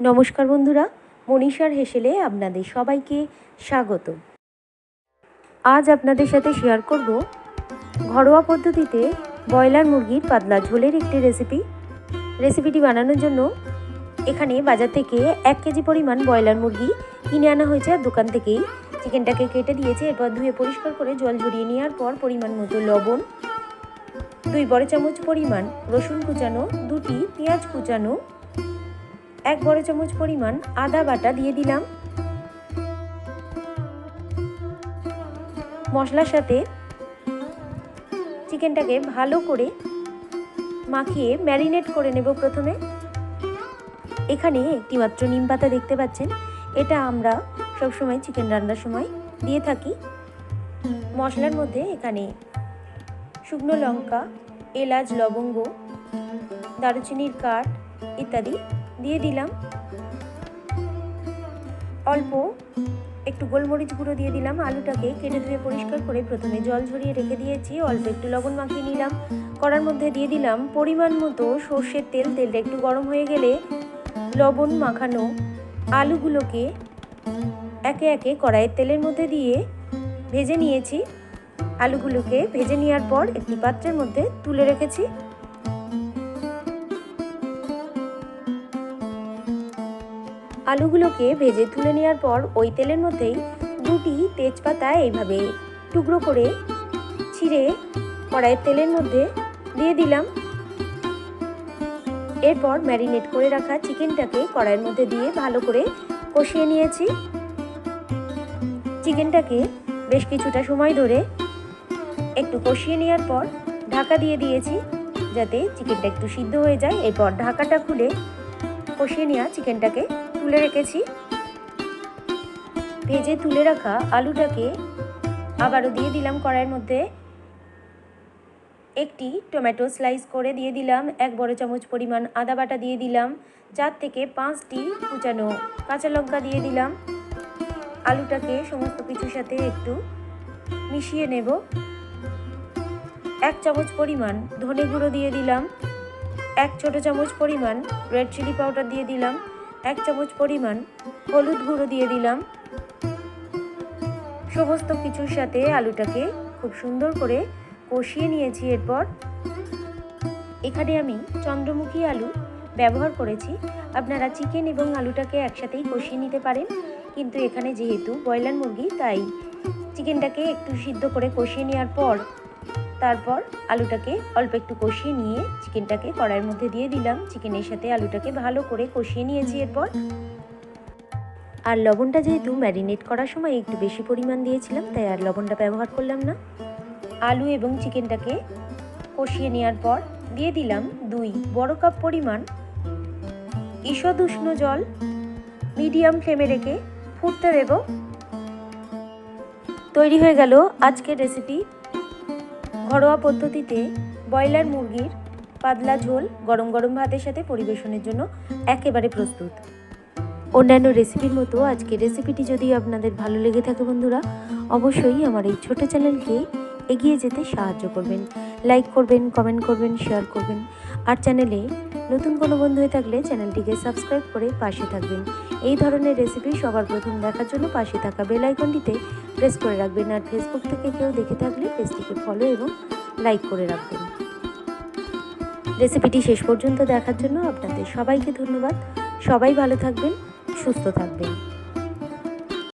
নমস্কার বন্ধুরা, মনীষার হেসেলে আপনাদের সবাইকে স্বাগত। আজ আপনাদের সাথে শেয়ার করব ঘরোয়া পদ্ধতিতে ব্রয়লার মুরগির পাতলা ঝোলের একটি রেসিপি রেসিপিটি বানানোর জন্য এখানে বাজার থেকে এক কেজি পরিমাণ ব্রয়লার মুরগি কিনে আনা হয়েছে। আর দোকান থেকেই চিকেনটাকে কেটে দিয়েছে, এরপর ধুয়ে পরিষ্কার করে জল ঝরিয়ে নেওয়ার পর পরিমাণ মতো লবণ, দুই বড় চামচ পরিমাণ রসুন কুচানো, দুটি পেঁয়াজ কুচানো এক বড় চামচ পরিমাণ আদা বাটা দিয়ে দিলাম। মশলার সাথে চিকেনটাকে ভালো করে মাখিয়ে ম্যারিনেট করে নেব প্রথমে। এখানে একটি মাত্র নিম পাতা দেখতে পাচ্ছেন। এটা আমরা সবসময় চিকেন রান্নার সময় দিয়ে থাকি। মশলার মধ্যে এখানে শুকনো লঙ্কা, এলাচ, লবঙ্গ, দারুচিনির কাঠ ইত্যাদি দিয়ে দিলাম। অল্প একটু গোলমরিচ গুঁড়ো দিয়ে দিলাম। আলুটাকে কেটে ধুয়ে পরিষ্কার করে প্রথমে জল ঝরিয়ে রেখে দিয়েছি। অল্প একটু লবণ মাখিয়ে নিলাম। কড়ার মধ্যে দিয়ে দিলাম পরিমাণ মতো সর্ষের তেল। তেলটা একটু গরম হয়ে গেলে লবণ মাখানো আলুগুলোকে একে একে কড়াইয়ের তেলের মধ্যে দিয়ে ভেজে নিয়েছি। আলুগুলোকে ভেজে নেওয়ার পর একটি পাত্রের মধ্যে তুলে রেখেছি। আলুগুলোকে ভেজে তুলে নেওয়ার পর ওই তেলের মধ্যেই দুটি তেজপাতা এইভাবে টুকরো করে ছিঁড়ে কড়াইয়ের তেলের মধ্যে দিয়ে দিলাম। এরপর ম্যারিনেট করে রাখা চিকেনটাকে কড়াইয়ের মধ্যে দিয়ে ভালো করে কষিয়ে নিয়েছি। চিকেনটাকে বেশ কিছুটা সময় ধরে একটু কষিয়ে নেওয়ার পর ঢাকা দিয়ে দিয়েছি যাতে চিকেনটা একটু সিদ্ধ হয়ে যায়। এরপর ঢাকাটা খুলে কষিয়ে নেওয়া চিকেনটাকে তুলে রেখেছি। ভেজে তুলে রাখা আলুটাকে আবারও দিয়ে দিলাম কড়াইয়ের মধ্যে। একটি টমেটো স্লাইস করে দিয়ে দিলাম, এক বড় চামচ পরিমাণ আদা বাটা দিয়ে দিলাম চার থেকে পাঁচটি কুচানো কাঁচা লঙ্কা দিয়ে দিলাম। আলুটাকে সমস্ত কিছুর সাথে একটু মিশিয়ে নেব। এক চামচ পরিমাণ ধনে গুঁড়ো দিয়ে দিলাম। এক ছোট চামচ পরিমাণ রেড চিলি পাউডার দিয়ে দিলাম। এক চামচ পরিমাণ হলুদ গুঁড়ো দিয়ে দিলাম। সমস্ত কিছুর সাথে আলুটাকে খুব সুন্দর করে কষিয়ে নিয়েছি এরপর। এখানে আমি চন্দ্রমুখী আলু ব্যবহার করেছি। আপনারা চিকেন এবং আলুটাকে একসাথেই কষিয়ে নিতে পারেন। কিন্তু এখানে যেহেতু ব্রয়লার মুরগি, তাই চিকেনটাকে একটু সিদ্ধ করে কষিয়ে নেওয়ার পর তারপর আলুটাকে অল্প একটু কষিয়ে নিয়ে চিকেনটাকে কড়াইয়ের মধ্যে দিয়ে দিলাম। চিকেনের সাথে আলুটাকে ভালো করে কষিয়ে নিয়েছি এরপর। আর লবণটা যেহেতু ম্যারিনেট করার সময় একটু বেশি পরিমাণ দিয়েছিলাম, তাই আর লবণটা ব্যবহার করলাম না। আলু এবং চিকেনটাকে কষিয়ে নেওয়ার পর দিয়ে দিলাম দুই বড় কাপ পরিমাণ ঈষদ উষ্ণ জল মিডিয়াম ফ্লেমে রেখে ফুটতে দেব। তৈরি হয়ে গেল আজকের রেসিপি। ঘরোয়া পদ্ধতিতে ব্রয়লার মুরগির পাতলা ঝোল গরম গরম ভাতের সাথে পরিবেশনের জন্য একেবারে প্রস্তুত। অন্যান্য রেসিপির মতো আজকে রেসিপিটি যদি আপনাদের ভালো লেগে থাকে বন্ধুরা, অবশ্যই আমার এই ছোট চ্যানেলকে এগিয়ে যেতে সাহায্য করবেন। লাইক করবেন কমেন্ট করবেন শেয়ার করবেন। আর চ্যানেলে নতুন কোনো বন্ধু হয়ে থাকলে চ্যানেলটিকে সাবস্ক্রাইব করে পাশে থাকবেন। এই ধরনের রেসিপি সবার প্রথম দেখার জন্য পাশে থাকা বেল আইকনটিতে প্রেস করে রাখবেন আর ফেসবুক থেকে কেউ দেখে থাকলে পেজটিকে ফলো এবং লাইক করে রাখবেন। রেসিপিটি শেষ পর্যন্ত দেখার জন্য আপনাদের সবাইকে ধন্যবাদ। সবাই ভালো থাকবেন, সুস্থ থাকবেন।